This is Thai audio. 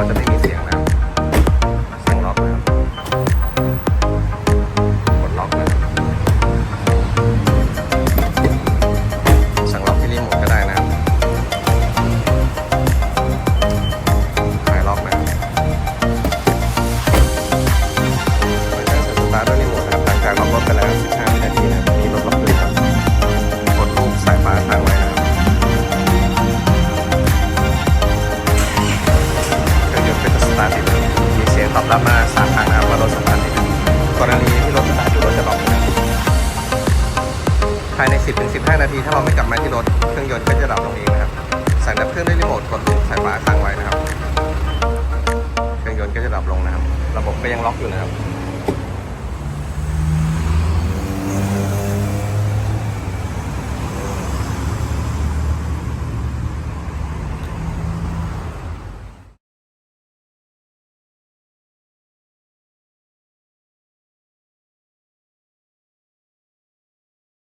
我都没给钱呢 รับมาสามครั้งนะครับว่ารถสำคัญธ์นกรณีที่รถสตาร์ทอยู่รถจะล็อกนะครัภายใน 10-15 นาที ถ้าเราไม่กลับมาที่รถเครื่องยนต์ก็จะดับลงเองนะครับ สั่งดับเครื่องด้วยรีโมทกดลูกสายฟ้าค้างไว้นะครับ เครื่องยนต์ก็จะดับลงนะครับ ระบบก็ยังล็อกอยู่นะครับ